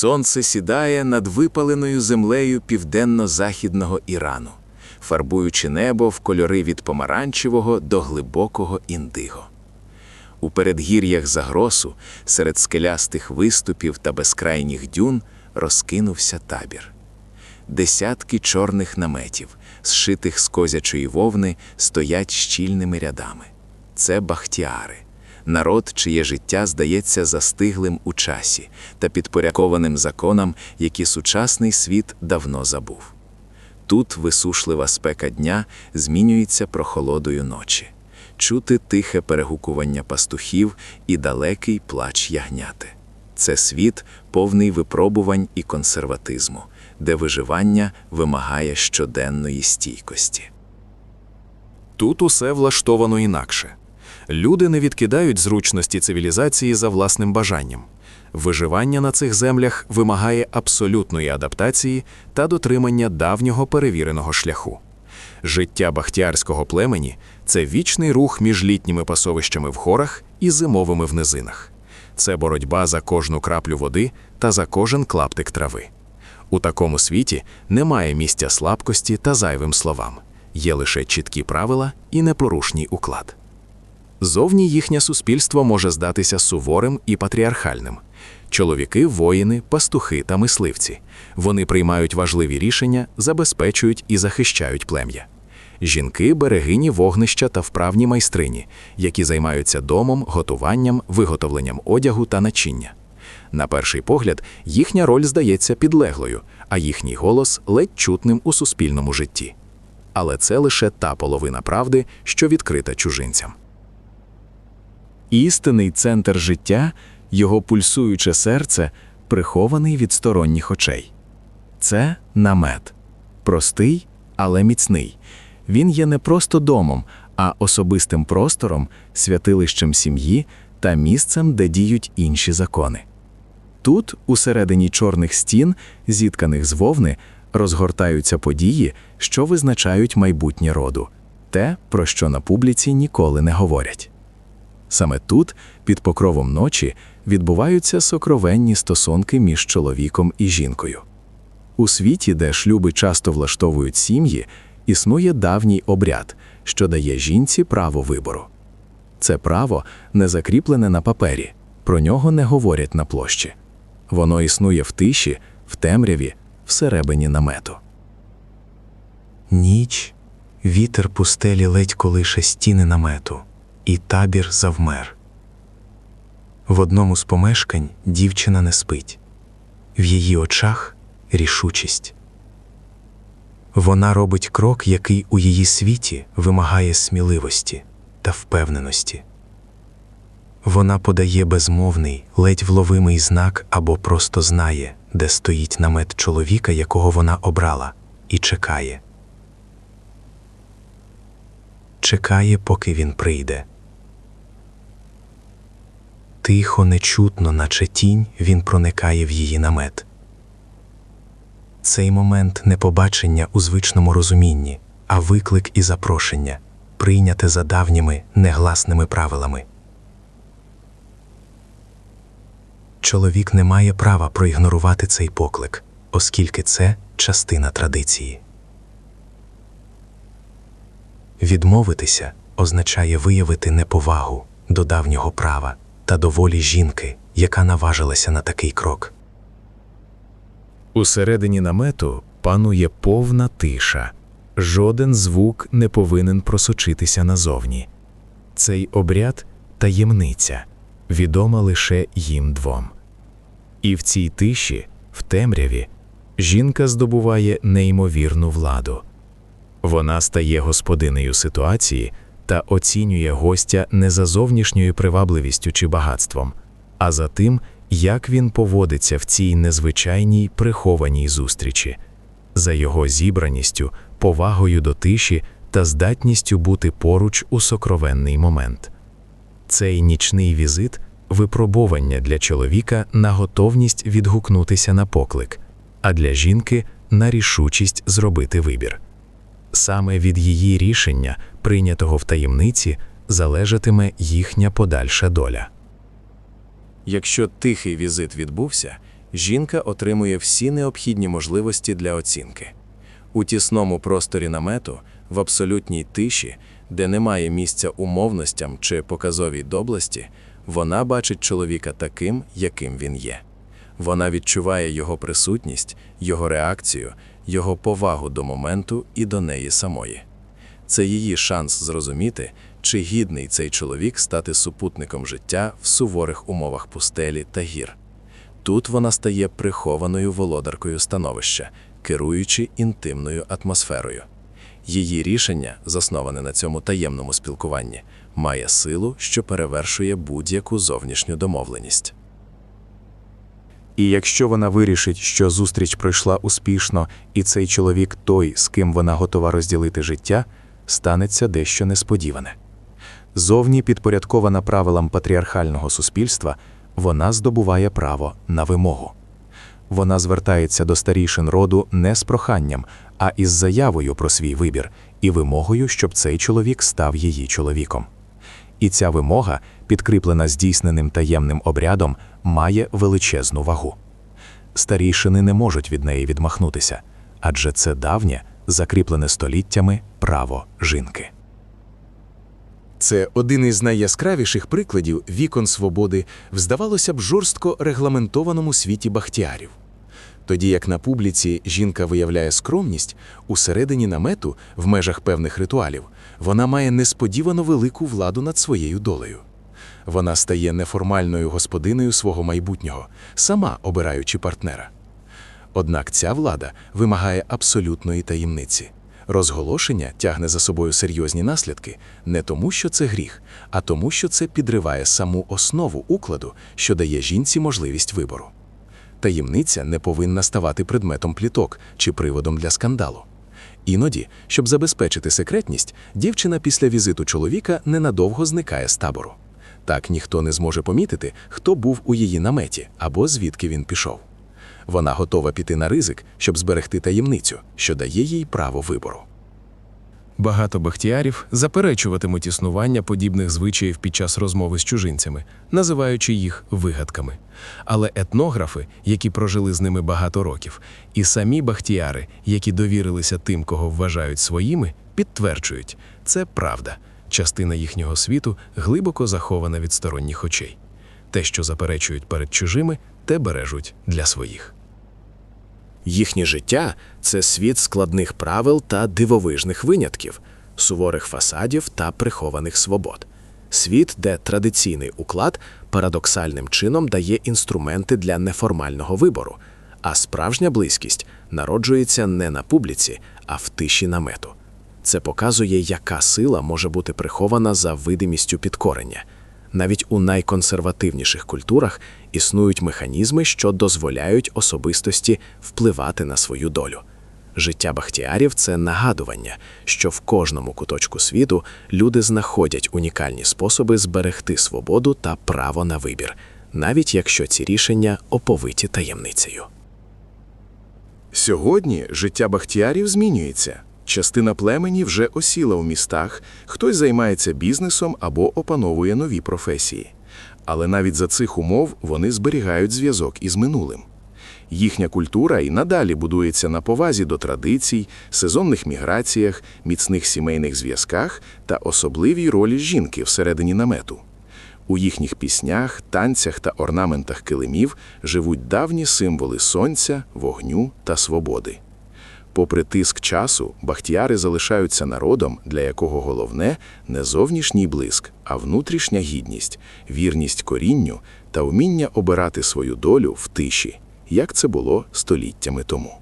Сонце сідає над випаленою землею південно-західного Ірану, фарбуючи небо в кольори від помаранчевого до глибокого індиго. У передгір'ях загросу, серед скелястих виступів та безкрайніх дюн, розкинувся табір. Десятки чорних наметів, зшитих з козячої вовни, стоять щільними рядами. Це бахтіари, народ, чиє життя здається застиглим у часі та підпорядкованим законам, які сучасний світ давно забув. Тут висушлива спека дня змінюється прохолодою ночі, чути тихе перегукування пастухів і далекий плач ягняти. Це світ, повний випробувань і консерватизму, де виживання вимагає щоденної стійкості. Тут усе влаштовано інакше. Люди не відкидають зручності цивілізації за власним бажанням. Виживання на цих землях вимагає абсолютної адаптації та дотримання давнього перевіреного шляху. Життя бахтіарського племені це вічний рух між літніми пасовищами в горах і зимовими в низинах. Це боротьба за кожну краплю води та за кожен клаптик трави. У такому світі немає місця слабкості та зайвим словам, є лише чіткі правила і непорушній уклад. Зовні їхнє суспільство може здатися суворим і патріархальним. Чоловіки, воїни, пастухи та мисливці. Вони приймають важливі рішення, забезпечують і захищають плем'я. Жінки берегині вогнища та вправні майстрині, які займаються домом, готуванням, виготовленням одягу та начиння. На перший погляд, їхня роль здається підлеглою, а їхній голос ледь чутним у суспільному житті. Але це лише та половина правди, що відкрита чужинцям. Істинний центр життя, його пульсуюче серце, прихований від сторонніх очей. Це намет. Простий, але міцний. Він є не просто домом, а особистим простором, святилищем сім'ї та місцем, де діють інші закони. Тут, усередині чорних стін, зітканих з вовни, розгортаються події, що визначають майбутнє роду, те, про що на публіці ніколи не говорять. Саме тут, під покровом ночі, відбуваються сокровенні стосунки між чоловіком і жінкою. У світі, де шлюби часто влаштовують сім'ї, існує давній обряд, що дає жінці право вибору. Це право не закріплене на папері, про нього не говорять на площі. Воно існує в тиші, в темряві, всередині намету. Ніч, вітер пустелі ледь колише стіни намету, і табір завмер. В одному з помешкань дівчина не спить, в її очах рішучість. Вона робить крок, який у її світі вимагає сміливості та впевненості. Вона подає безмовний, ледь вловимий знак або просто знає, де стоїть намет чоловіка, якого вона обрала, і чекає. Чекає, поки він прийде. Тихо, нечутно, наче тінь, він проникає в її намет. Цей момент не побачення у звичному розумінні, а виклик і запрошення, прийняте за давніми негласними правилами. Чоловік не має права проігнорувати цей поклик, оскільки це частина традиції. Відмовитися означає виявити неповагу до давнього права та до волі жінки, яка наважилася на такий крок. Усередині намету панує повна тиша. Жоден звук не повинен просочитися назовні. Цей обряд таємниця, відома лише їм двом. І в цій тиші, в темряві, жінка здобуває неймовірну владу. Вона стає господинею ситуації та оцінює гостя не за зовнішньою привабливістю чи багатством, а за тим, як він поводиться в цій незвичайній прихованій зустрічі, за його зібраністю, повагою до тиші та здатністю бути поруч у сокровенний момент. Цей нічний візит випробування для чоловіка на готовність відгукнутися на поклик, а для жінки на рішучість зробити вибір. Саме від її рішення, прийнятого в таємниці, залежатиме їхня подальша доля. Якщо тихий візит відбувся, жінка отримує всі необхідні можливості для оцінки. У тісному просторі намету, в абсолютній тиші, де немає місця умовностям чи показовій доблесті, вона бачить чоловіка таким, яким він є. Вона відчуває його присутність, його реакцію, його повагу до моменту і до неї самої. Це її шанс зрозуміти, чи гідний цей чоловік стати супутником життя в суворих умовах пустелі та гір. Тут вона стає прихованою володаркою становища, керуючи інтимною атмосферою. Її рішення, засноване на цьому таємному спілкуванні, має силу, що перевершує будь-яку зовнішню домовленість. І якщо вона вирішить, що зустріч пройшла успішно, і цей чоловік той, з ким вона готова розділити життя, станеться дещо несподіване. Зовні підпорядкована правилам патріархального суспільства, вона здобуває право на вимогу. Вона звертається до старішин роду не з проханням, а із заявою про свій вибір і вимогою, щоб цей чоловік став її чоловіком. І ця вимога, підкріплена здійсненим таємним обрядом, має величезну вагу. Старішини не можуть від неї відмахнутися, адже це давнє, закріплене століттями право жінки. Це один із найяскравіших прикладів вікон свободи в, здавалося б, жорстко регламентованому світі бахтіарів. Тоді як на публіці жінка виявляє скромність, усередині намету, в межах певних ритуалів, вона має несподівано велику владу над своєю долею. Вона стає неформальною господинею свого майбутнього, сама обираючи партнера. Однак ця влада вимагає абсолютної таємниці. Розголошення тягне за собою серйозні наслідки не тому, що це гріх, а тому, що це підриває саму основу укладу, що дає жінці можливість вибору. Таємниця не повинна ставати предметом пліток чи приводом для скандалу. Іноді, щоб забезпечити секретність, дівчина після візиту чоловіка ненадовго зникає з табору. Так ніхто не зможе помітити, хто був у її наметі або звідки він пішов. Вона готова піти на ризик, щоб зберегти таємницю, що дає їй право вибору. Багато бахтіарів заперечуватимуть існування подібних звичаїв під час розмови з чужинцями, називаючи їх вигадками. Але етнографи, які прожили з ними багато років, і самі бахтіари, які довірилися тим, кого вважають своїми, підтверджують, це правда. Частина їхнього світу глибоко захована від сторонніх очей. Те, що заперечують перед чужими, те бережуть для своїх. Їхнє життя це світ складних правил та дивовижних винятків, суворих фасадів та прихованих свобод. Світ, де традиційний уклад парадоксальним чином дає інструменти для неформального вибору, а справжня близькість народжується не на публіці, а в тиші намету. Це показує, яка сила може бути прихована за видимістю підкорення. Навіть у найконсервативніших культурах існують механізми, що дозволяють особистості впливати на свою долю. Життя бахтіарів це нагадування, що в кожному куточку світу люди знаходять унікальні способи зберегти свободу та право на вибір, навіть якщо ці рішення оповиті таємницею. Сьогодні життя бахтіарів змінюється. Частина племені вже осіла у містах, хтось займається бізнесом або опановує нові професії. Але навіть за цих умов вони зберігають зв'язок із минулим. Їхня культура і надалі будується на повазі до традицій, сезонних міграціях, міцних сімейних зв'язках та особливій ролі жінки всередині намету. У їхніх піснях, танцях та орнаментах килимів живуть давні символи сонця, вогню та свободи. Попри тиск часу, бахтіяри залишаються народом, для якого головне не зовнішній блиск, а внутрішня гідність, вірність корінню та вміння обирати свою долю в тиші, як це було століттями тому.